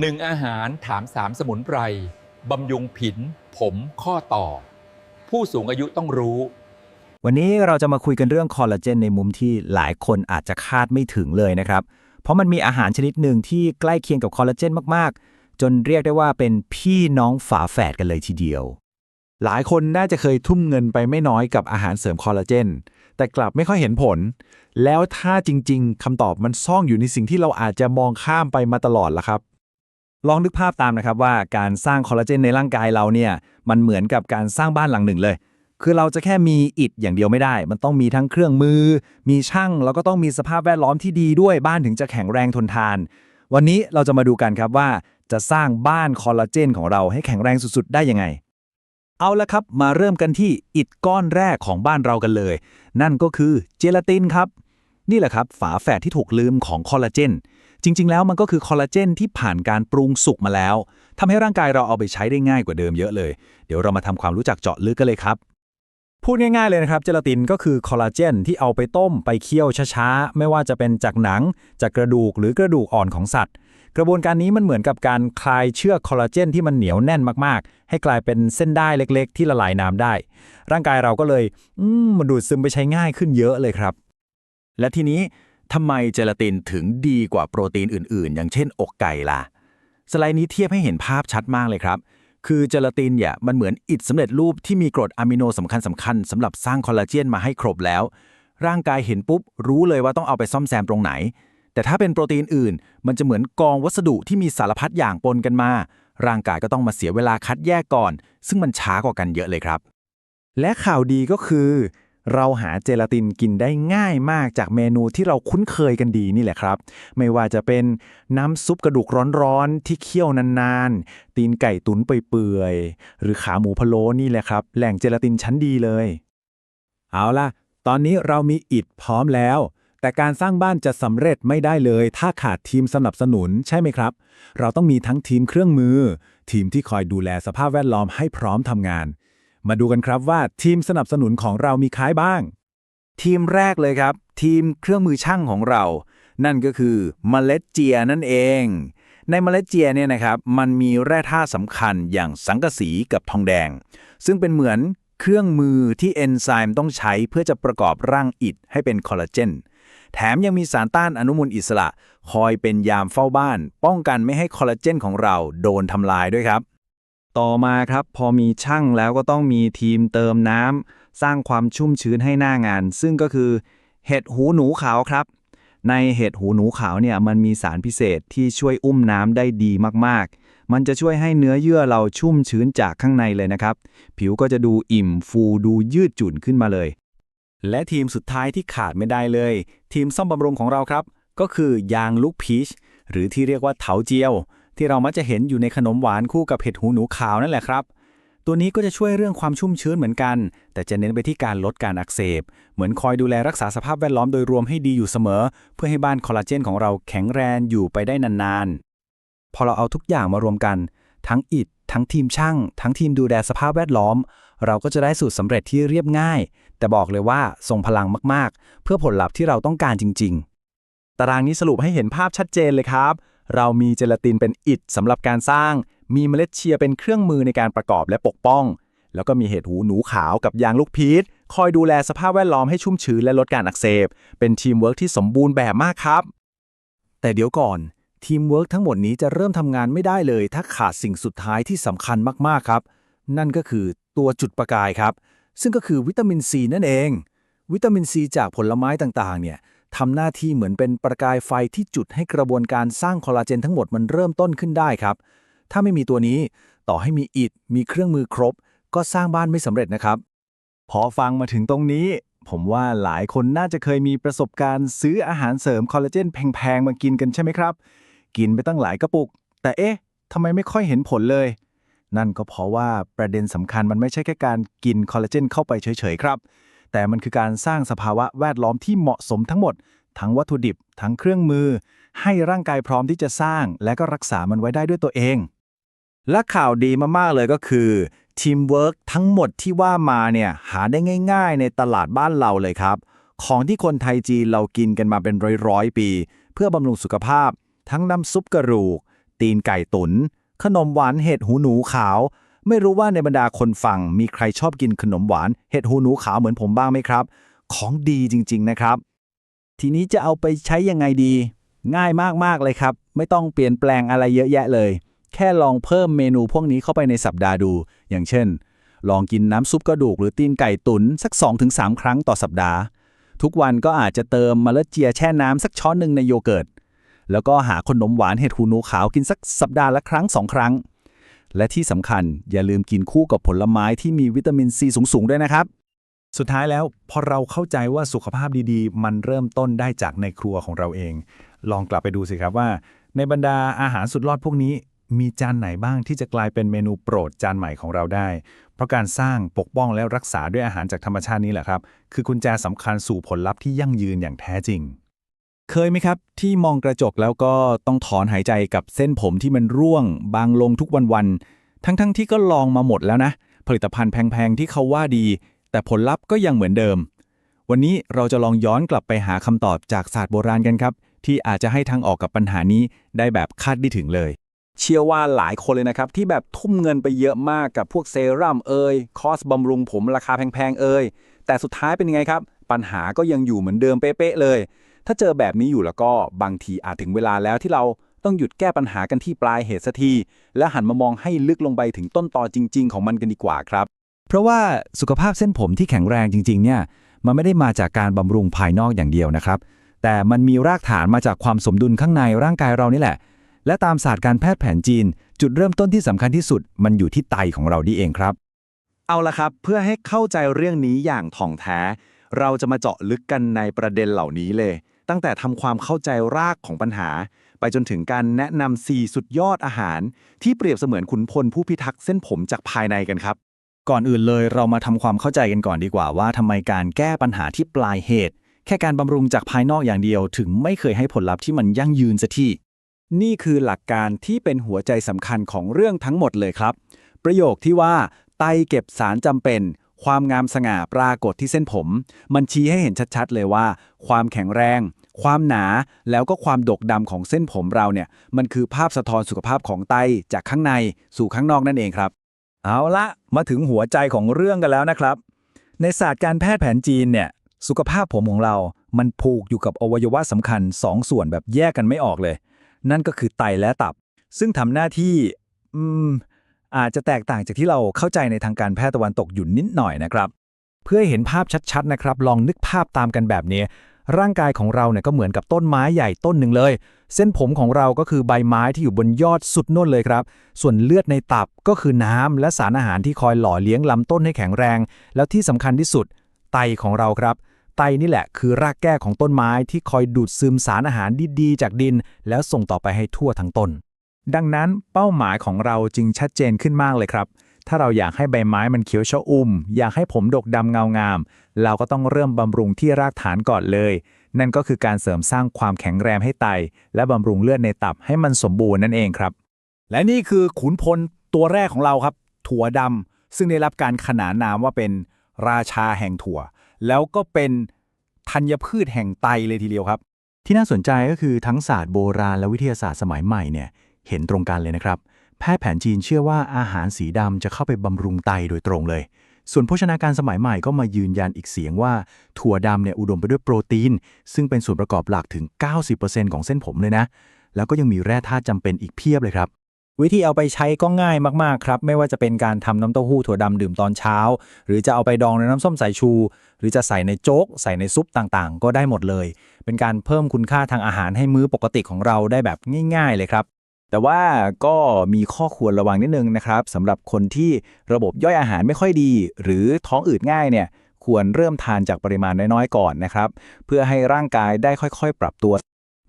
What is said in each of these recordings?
หนึ่งอาหารถามสามสมุนไพรบำยุงผิน ผมข้อต่อ ผู้สูงอายุต้องรู้ วันนี้เราจะมาคุยกันเรื่องคอลลาเจนในมุมที่หลายคนอาจจะคาดไม่ถึงเลยนะครับ เพราะมันมีอาหารชนิดหนึ่งที่ใกล้เคียงกับคอลลาเจนมากๆ จนเรียกได้ว่าเป็นพี่น้องฝาแฝดกันเลยทีเดียว หลายคนน่าจะเคยทุ่มเงินไปไม่น้อยกับอาหารเสริมคอลลาเจนแต่กลับไม่ค่อยเห็นผล แล้วถ้าจริง ๆคำตอบมันซ่อนอยู่ในสิ่งที่เราอาจจะมองข้ามไปมาตลอดล่ะครับ ลองนึกภาพตามนะครับว่าการสร้างคอลลาเจนในร่างกายเราเนี่ยมันเหมือนกับการสร้างบ้านหลังหนึ่งเลย คือเราจะแค่มีอิฐอย่างเดียวไม่ได้ มันต้องมีทั้งเครื่องมือ มีช่างแล้วก็ต้องมีสภาพแวดล้อมที่ดีด้วยบ้านถึงจะแข็งแรงทนทาน วันนี้เราจะมาดูกันครับว่าจะสร้างบ้านคอลลาเจนของเราให้แข็งแรงสุดๆ ได้ยังไง เอาละครับมาเริ่มกันที่อิฐก้อนแรกของบ้านเรากันเลย นั่นก็คือเจลาตินครับ นี่แหละครับฝาแฝดที่ถูกลืมของคอลลาเจน จริง ๆ แล้วมันก็คือคอลลาเจนที่ผ่านการปรุงสุกมาแล้วทำให้ร่างกายเราเอาไปใช้ได้ง่ายกว่าเดิมเยอะเลย เดี๋ยวเรามาทำความรู้จักเจาะลึกกันเลยครับ พูดง่ายๆเลยนะครับ เจลาตินก็คือคอลลาเจนที่เอาไปต้มไปเคี่ยวช้าๆ ไม่ว่าจะเป็นจากหนัง จากกระดูกหรือกระดูกอ่อนของสัตว์ กระบวนการนี้มันเหมือนกับการคลายเชือกคอลลาเจนที่มันเหนียวแน่นมากๆ ให้กลายเป็นเส้นได้เล็ก ๆ ที่ละลายน้ำได้ ร่างกายเราก็เลย อืมมันดูดซึมไปใช้ง่ายขึ้นเยอะเลยครับและทีนี้ ทำไมเจลาตินถึงดีกว่าโปรตีนอื่นๆ อย่างเช่นอกไก่ล่ะ สไลด์นี้เทียบให้เห็นภาพชัดมากเลยครับ คือเจลาตินเนี่ยมันเหมือนอิฐสำเร็จรูปที่มีกรดอะมิโนสำคัญสำคัญๆสำหรับสร้างคอลลาเจนมาให้ครบแล้ว ร่างกายเห็นปุ๊บ รู้เลยว่าต้องเอาไปซ่อมแซมตรงไหน แต่ถ้าเป็นโปรตีนอื่น มันจะเหมือนกองวัสดุที่มีสารพัดอย่างปนกันมา ร่างกายก็ต้องมาเสียเวลาคัดแยกก่อน ซึ่งมันช้ากว่ากันเยอะเลยครับ และข่าวดีก็คือ เราหาเจลาตินกินได้ง่ายมากจากเมนูที่เราคุ้นเคยกันดีนี่แหละครับ ไม่ว่าจะเป็นน้ำซุปกระดูกร้อนๆที่เคี่ยวนานๆ ตีนไก่ตุ๋นเปื่อยๆ หรือขาหมูพะโล้นี่แหละครับ แหล่งเจลาตินชั้นดีเลย เอาล่ะ ตอนนี้เรามีอิฐพร้อมแล้ว แต่การสร้างบ้านจะสำเร็จไม่ได้เลย ถ้าขาดทีมสนับสนุนใช่ไหมครับ เราต้องมีทั้งทีมเครื่องมือ ทีมที่คอยดูแลสภาพแวดล้อมให้พร้อมทำงาน มาดูกันครับว่าทีมสนับสนุนของเรามีใครบ้าง ทีมแรกเลยครับ ทีมเครื่องมือช่างของเรา นั่นก็คือเมล็ดเจียนั่นเอง ในเมล็ดเจียเนี่ยนะครับมันมีแร่ธาตุสำคัญอย่างสังกะสีกับทองแดง ซึ่งเป็นเหมือนเครื่องมือที่เอนไซม์ต้องใช้เพื่อจะประกอบร่างอิฐให้เป็นคอลลาเจนแถมยังมีสารต้านอนุมูลอิสระ คอยเป็นยามเฝ้าบ้าน ป้องกันไม่ให้คอลลาเจนของเราโดนทำลายด้วยครับ ต่อมาครับพอมีช่างแล้วก็ต้องมีทีมเติมน้ำสร้างความชุ่มชื้นให้หน้างาน ซึ่งก็คือ เห็ดหูหนูขาวครับ ในเห็ดหูหนูขาวเนี่ยมันมีสารพิเศษที่ช่วยอุ้มน้ำได้ดีมากๆ มันจะช่วยให้เนื้อเยื่อเราชุ่มชื้นจากข้างในเลยนะครับ ผิวก็จะดูอิ่มฟูดูยืดจุ่นขึ้นมาเลย และทีมสุดท้ายที่ขาดไม่ได้เลย ทีมซ่อมบำรุงของเราครับ ก็คือยางลูกพีชหรือที่เรียกว่าเถาเจียว ที่เรามักจะเห็นอยู่ในขนมหวานคู่กับเห็ดหูหนูขาวนั่นแหละครับ ตัวนี้ก็จะช่วยเรื่องความชุ่มชื้นเหมือนกัน แต่จะเน้นไปที่การลดการอักเสบ เหมือนคอยดูแลรักษาสภาพแวดล้อมโดยรวมให้ดีอยู่เสมอ เพื่อให้บ้านคอลลาเจนของเราแข็งแรงอยู่ไปได้นานๆ พอเราเอาทุกอย่างมารวมกัน ทั้งอิฐทั้งทีมช่าง ทั้งทีมดูแลสภาพแวดล้อม เราก็จะได้สูตรสำเร็จที่เรียบง่าย แต่บอกเลยว่าทรงพลังมากๆ เพื่อผลลัพธ์ที่เราต้องการจริง ๆ ตารางนี้สรุปให้เห็นภาพชัดเจนเลยครับ เรามีเจลาตินเป็นอิฐสำหรับการสร้าง มีเมล็ดเชียร์เป็นเครื่องมือในการประกอบและปกป้อง แล้วก็มีเห็ดหูหนูขาวกับยางลูกพีชคอยดูแลสภาพแวดล้อมให้ชุ่มชื้นและลดการอักเสบ เป็นทีมเวิร์กที่สมบูรณ์แบบมากครับ แต่เดี๋ยวก่อนทีมเวิร์กทั้งหมดนี้จะเริ่มทำงานไม่ได้เลย ถ้าขาดสิ่งสุดท้ายที่สำคัญมากๆครับ นั่นก็คือตัวจุดประกายครับ ซึ่งก็คือวิตามินซีนั่นเอง วิตามินซีจากผลไม้ต่างๆเนี่ย ทำหน้าที่เหมือนเป็นประกายไฟที่จุดให้กระบวนการสร้างคอลลาเจนทั้งหมดมันเริ่มต้นขึ้นได้ครับ ถ้าไม่มีตัวนี้ต่อให้มีอิฐมีเครื่องมือครบ ก็สร้างบ้านไม่สำเร็จนะครับ พอฟังมาถึงตรงนี้ ผมว่าหลายคนน่าจะเคยมีประสบการณ์ซื้ออาหารเสริมคอลลาเจนแพงๆมากินกันใช่ไหมครับ กินไปตั้งหลายกระปุก แต่เอ๊ะทำไมไม่ค่อยเห็นผลเลย นั่นก็เพราะว่าประเด็นสำคัญมันไม่ใช่แค่การกินคอลลาเจนเข้าไปเฉยๆครับ แต่มันคือการสร้างสภาวะแวดล้อมที่เหมาะสมทั้งหมด ทั้งวัตถุดิบ ทั้งเครื่องมือ ให้ร่างกายพร้อมที่จะสร้าง และก็รักษามันไว้ได้ด้วยตัวเอง และข่าวดีมากๆเลยก็คือทีมเวิร์กทั้งหมดที่ว่ามาเนี่ยหาได้ง่าย ๆ ในตลาดบ้านเราเลยครับ ของที่คนไทยจีนเรากินกันมาเป็นร้อยๆปี เพื่อบำรุงสุขภาพ ทั้งน้ำซุปกระดูก ตีนไก่ตุน๋นขนมหวานเห็ดหูหนูขาว ไม่รู้ว่าในบรรดาคนฟังมีใครชอบกินขนมหวาน เห็ดหูหนูขาวเหมือนผมบ้างไหมครับ ของดีจริง ๆ นะครับ ทีนี้จะเอาไปใช้ยังไงดี ง่ายมากๆเลยครับ ไม่ต้องเปลี่ยนแปลงอะไรเยอะแยะเลย แค่ลองเพิ่มเมนูพวกนี้เข้าไปในสัปดาห์ดู อย่างเช่น ลองกินน้ำซุปกระดูกหรือตีนไก่ตุ๋นสัก 2-3 ครั้งต่อสัปดาห์ ทุกวันก็อาจจะเติมมะละเจียแช่น้ำสักช้อนหนึ่งในโยเกิร์ตแล้วก็หาขนมหวานเห็ดหูหนูขาวกินสักสัปดาห์ละครั้งสองครั้ง และที่สำคัญอย่าลืมกินคู่กับผลไม้ที่มีวิตามินซีสูงๆด้วยนะครับ สุดท้ายแล้วพอเราเข้าใจว่าสุขภาพดีๆ มันเริ่มต้นได้จากในครัวของเราเอง ลองกลับไปดูสิครับว่า ในบรรดาอาหารสุดยอดพวกนี้ มีจานไหนบ้างที่จะกลายเป็นเมนูโปรดจานใหม่ของเราได้ เพราะการสร้างปกป้องและรักษาด้วยอาหารจากธรรมชาตินี้แหละครับ คือกุญแจสำคัญสู่ผลลัพธ์ที่ยั่งยืนอย่างแท้จริง เคยไหมครับ ที่มองกระจกแล้วก็ต้องถอนหายใจกับเส้นผมที่มันร่วง บางลงทุกวันๆทั้งๆที่ก็ลองมาหมดแล้วนะ ผลิตภัณฑ์แพงๆที่เขาว่าดี แต่ผลลัพธ์ก็ยังเหมือนเดิม วันนี้เราจะลองย้อนกลับไปหาคำตอบจากศาสตร์โบราณกันครับ ที่อาจจะให้ทางออกกับปัญหานี้ได้แบบคาดไม่ถึงเลย เชื่อว่าหลายคนเลยนะครับ ที่แบบทุ่มเงินไปเยอะมากกับพวกเซรั่มเอยคอสบำรุงผมราคาแพงๆเอยแต่สุดท้ายเป็นยังไงครับ ปัญหาก็ยังอยู่เหมือนเดิมเป๊ะๆเลย ถ้าเจอแบบนี้อยู่แล้วก็บางทีอาจถึงเวลาแล้วที่เราต้องหยุดแก้ปัญหากันที่ปลายเหตุสักที และหันมามองให้ลึกลงไปถึงต้นตอจริง ๆ ของมันกันดีกว่าครับ เพราะว่าสุขภาพเส้นผมที่แข็งแรงจริง ๆ เนี่ย มันไม่ได้มาจากการบำรุงภายนอกอย่างเดียวนะครับ แต่มันมีรากฐานมาจากความสมดุลข้างในร่างกายเรานี่แหละ และตามศาสตร์การแพทย์แผนจีน จุดเริ่มต้นที่สำคัญที่สุด มันอยู่ที่ไตของเรานี่เองครับ เอาละครับ เพื่อให้เข้าใจเรื่องนี้อย่างถ่องแท้ เราจะมาเจาะลึกกันในประเด็นเหล่านี้เลย ตั้งแต่ทำความเข้าใจรากของปัญหา ไปจนถึงการแนะนำสี่สุดยอดอาหาร ที่เปรียบเสมือนขุนพลผู้พิทักษ์เส้นผมจากภายในกันครับ ก่อนอื่นเลยเรามาทำความเข้าใจกันก่อนดีกว่าว่าทำไมการแก้ปัญหาที่ปลายเหตุ แค่การบำรุงจากภายนอกอย่างเดียว ถึงไม่เคยให้ผลลัพธ์ที่มันยั่งยืนสักทีนี่คือหลักการที่เป็นหัวใจสำคัญของเรื่องทั้งหมดเลยครับ ประโยคที่ว่าไตเก็บสารจำเป็น ความงามสง่าปรากฏที่เส้นผม มันชี้ให้เห็นชัดๆเลยว่า ความแข็งแรง ความหนาแล้วก็ความดกดำของเส้นผมเราเนี่ย มันคือภาพสะท้อนสุขภาพของไตจากข้างในสู่ข้างนอกนั่นเองครับ เอาละมาถึงหัวใจของเรื่องกันแล้วนะครับ ในศาสตร์การแพทย์แผนจีนเนี่ยสุขภาพผมของเรา มันผูกอยู่กับอวัยวะสำคัญสองส่วนแบบแยกกันไม่ออกเลย นั่นก็คือไตและตับ ซึ่งทำหน้าที่ อืม อาจจะแตกต่างจากที่เราเข้าใจในทางการแพทย์ตะวันตกอยู่นิดหน่อยนะครับ เพื่อเห็นภาพชัดๆนะครับ ลองนึกภาพตามกันแบบนี้ ร่างกายของเราเนี่ยก็เหมือนกับต้นไม้ใหญ่ต้นหนึ่งเลย เส้นผมของเราก็คือใบไม้ที่อยู่บนยอดสุดน่นเลยครับ ส่วนเลือดในตับก็คือน้ำและสารอาหารที่คอยหล่อเลี้ยงลำต้นให้แข็งแรง แล้วที่สำคัญที่สุด ไตของเราครับไตนี่แหละคือรากแก้ของต้นไม้ที่คอยดูดซึมสารอาหารดีๆ จากดิน แล้วส่งต่อไปให้ทั่วทั้งต้น ดังนั้นเป้าหมายของเราจึงชัดเจนขึ้นมากเลยครับ ถ้าเราอยากให้ใบไม้มันเขียวชอุ่ม อยากให้ผมดกดำเงางาม เราก็ต้องเริ่มบำรุงที่รากฐานก่อนเลย นั่นก็คือการเสริมสร้างความแข็งแรงให้ไต และบำรุงเลือดในตับให้มันสมบูรณ์นั่นเองครับ และนี่คือขุนพลตัวแรกของเราครับ ถั่วดำซึ่งได้รับการขนานนามว่าเป็นราชาแห่งถั่ว แล้วก็เป็นธัญพืชแห่งไตเลยทีเดียวครับ ที่น่าสนใจก็คือทั้งศาสตร์โบราณและวิทยาศาสตร์สมัยใหม่เนี่ย เห็นตรงกันเลยนะครับ แพทย์แผนจีนเชื่อว่าอาหารสีดำจะเข้าไปบำรุงไตโดยตรงเลย ส่วนโภชนาการสมัยใหม่ก็มายืนยันอีกเสียงว่า ถั่วดำเนี่ยอุดมไปด้วยโปรตีน ซึ่งเป็นส่วนประกอบหลักถึง 90%ของเส้นผมเลยนะ แล้วก็ยังมีแร่ธาตุจำเป็นอีกเพียบเลยครับวิธีเอาไปใช้ก็ง่ายมาก ๆ ครับ ไม่ว่าจะเป็นการทำน้ำเต้าหู้ถั่วดำดื่มตอนเช้า หรือจะเอาไปดองในน้ำส้มสายชู หรือจะใส่ในโจ๊ก ใส่ในซุปต่างๆ ก็ได้หมดเลย เป็นการเพิ่มคุณค่าทางอาหารให้มื้อปกติของเราได้แบบง่าย ๆ เลยครับ แต่ว่าก็มีข้อควรระวังนิดนึงนะครับสำหรับคนที่ระบบย่อยอาหารไม่ค่อยดี หรือท้องอืดง่ายเนี่ยควรเริ่มทานจากปริมาณน้อยๆก่อนนะครับ เพื่อให้ร่างกายได้ค่อยๆ ปรับตัว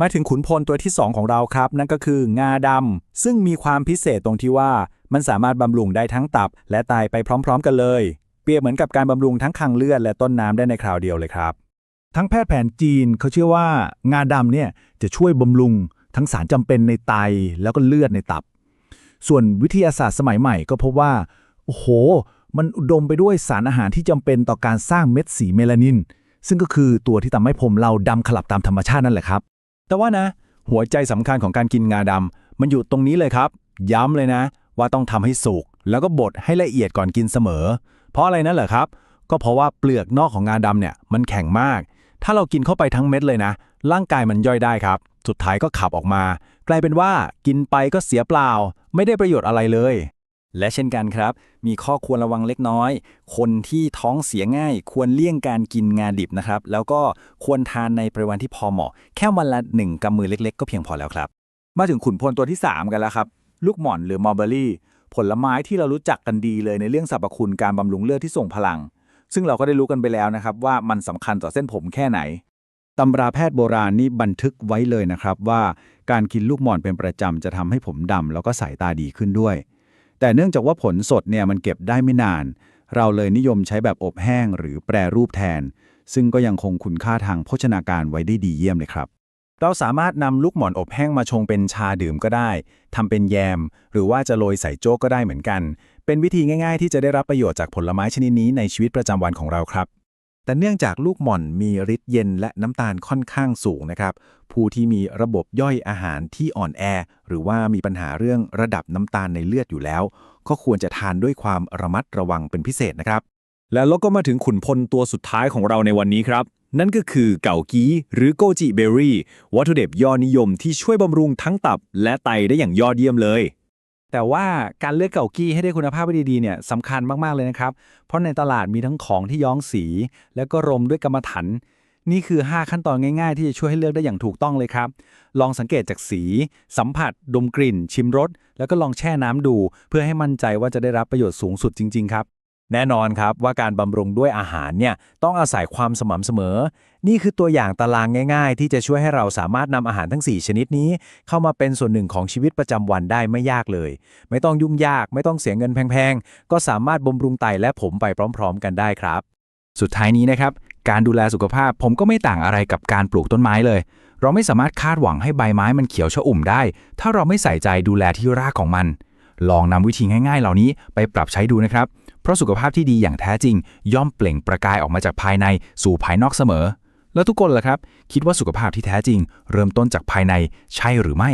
มาถึงขุนพลตัวที่ 2 ของเราครับ นั่นก็คืองาดำซึ่งมีความพิเศษตรงที่ว่ามันสามารถบำรุงได้ทั้งตับ และไตไปพร้อม ๆ กันเลย เปรียบเหมือนกับการบำรุงทั้งคังเลือดและต้นน้ำได้ในคราวเดียวเลยครับ ทั้งแพทย์แผนจีนเขาเชื่อว่างาดำเนี่ยจะช่วยบำรุง ทั้งสารจำเป็นในไตแล้วก็เลือดในตับ ส่วนวิทยาศาสตร์สมัยใหม่ก็พบว่า โอ้โห มันอุดมไปด้วยสารอาหารที่จำเป็นต่อการสร้างเม็ดสีเมลานิน ซึ่งก็คือตัวที่ทำให้ผมเราดำขลับตามธรรมชาตินั่นแหละครับ แต่ว่านะ หัวใจสำคัญของการกินงาดมันอยู่ตรงนี้เลยครับ ย้ำเลยนะ ว่าต้องทำให้สุกแล้วก็บดให้ละเอียดก่อนกินเสมอ เพราะอะไรนั่นเหรอครับ ก็เพราะว่าเปลือกนอกของงาดำเนี่ยมันแข็งมาก ถ้าเรากินเข้าไปทั้งเม็ดเลยนะ ร่างกายมันย่อยได้ครับ สุดท้ายก็ขับออกมา กลายเป็นว่ากินไปก็เสียเปล่า ไม่ได้ประโยชน์อะไรเลย และเช่นกันครับ มีข้อควรระวังเล็กน้อย คนที่ท้องเสียง่าย ควรเลี่ยงการกินงาดิบนะครับ แล้วก็ควรทานในปริมาณที่พอเหมาะ แค่วันละหนึ่งกำมือเล็ก ๆ ก็เพียงพอแล้วครับ มาถึงขุนพลตัวที่ 3 กันแล้วครับ ลูกหม่อนหรือมอลเบอรี่ ผลไม้ที่เรารู้จักกันดีเลยในเรื่องสรรพคุณการบำรุงเลือดที่ส่งพลัง ซึ่งเราก็ได้รู้กันไปแล้วนะครับว่ามันสำคัญต่อเส้นผมแค่ไหน ตำราแพทย์โบราณนี่บันทึกไว้เลยนะครับว่าการกินลูกหม่อนเป็นประจำจะทำให้ผมดำแล้วก็สายตาดีขึ้นด้วย แต่เนื่องจากว่าผลสดเนี่ยมันเก็บได้ไม่นาน เราเลยนิยมใช้แบบอบแห้งหรือแปรรูปแทน ซึ่งก็ยังคงคุณค่าทางโภชนาการไว้ได้ดีเยี่ยมเลยครับเราสามารถนำลูกหม่อนอบแห้งมาชงเป็นชาดื่มก็ได้ ทำเป็นแยม หรือว่าจะโรยใส่โจ๊กก็ได้เหมือนกัน เป็นวิธีง่ายๆ ที่จะได้รับประโยชน์จากผลไม้ชนิดนี้ในชีวิตประจำวันของเราครับ แต่เนื่องจากลูกหม่อนมีฤทธิ์เย็นและน้ำตาลค่อนข้างสูงนะครับ ผู้ที่มีระบบย่อยอาหารที่อ่อนแอ หรือว่ามีปัญหาเรื่องระดับน้ำตาลในเลือดอยู่แล้ว ก็ควรจะทานด้วยความระมัดระวังเป็นพิเศษนะครับ แล้วเราก็มาถึงขุนพลตัวสุดท้ายของเราในวันนี้ครับ นั่นก็คือเก่ากี้หรือโกจิเบอรี่ วัตถุดิบยอดนิยมที่ช่วยบำรุงทั้งตับและไตได้อย่างยอดเยี่ยมเลย แต่ว่าการเลือกเก่ากี้ให้ได้คุณภาพที่ดีๆเนี่ยสำคัญมากๆเลยนะครับ เพราะในตลาดมีทั้งของที่ย้อมสี แล้วก็รมด้วยกรรมฐานนี่คือ 5 ขั้นตอนง่ายๆ ที่จะช่วยให้เลือกได้อย่างถูกต้องเลยครับ ลองสังเกตจากสี สัมผัส ดมกลิ่น ชิมรส แล้วก็ลองแช่น้ำดู เพื่อให้มั่นใจว่าจะได้รับประโยชน์สูงสุดจริง ๆ ครับ แน่นอนครับว่าการบำรุงด้วยอาหารเนี่ยต้องอาศัยความสม่ำเสมอ นี่คือตัวอย่างตารางง่ายๆ ที่จะช่วยให้เราสามารถนำอาหารทั้ง 4 ชนิดนี้ เข้ามาเป็นส่วนหนึ่งของชีวิตประจำวันได้ไม่ยากเลย ไม่ต้องยุ่งยาก ไม่ต้องเสียเงินแพงๆ ก็สามารถบำรุงไตและผมไปพร้อม ๆ กันได้ครับ สุดท้ายนี้นะครับ การดูแลสุขภาพผมก็ไม่ต่างอะไรกับการปลูกต้นไม้เลย เราไม่สามารถคาดหวังให้ใบไม้มันเขียวชอุ่มได้ ถ้าเราไม่ใส่ใจดูแลที่รากของมัน ลองนำวิธีง่าย ๆ เหล่านี้ไปปรับใช้ดูนะครับ ราะสุขภาพที่ดีอย่างแท้จริง ย่อมเปล่งประกายออกมาจากภายในสู่ภายนอกเสมอ แล้วทุกคนล่ะครับ คิดว่าสุขภาพที่แท้จริง เริ่มต้นจากภายในใช่หรือไม่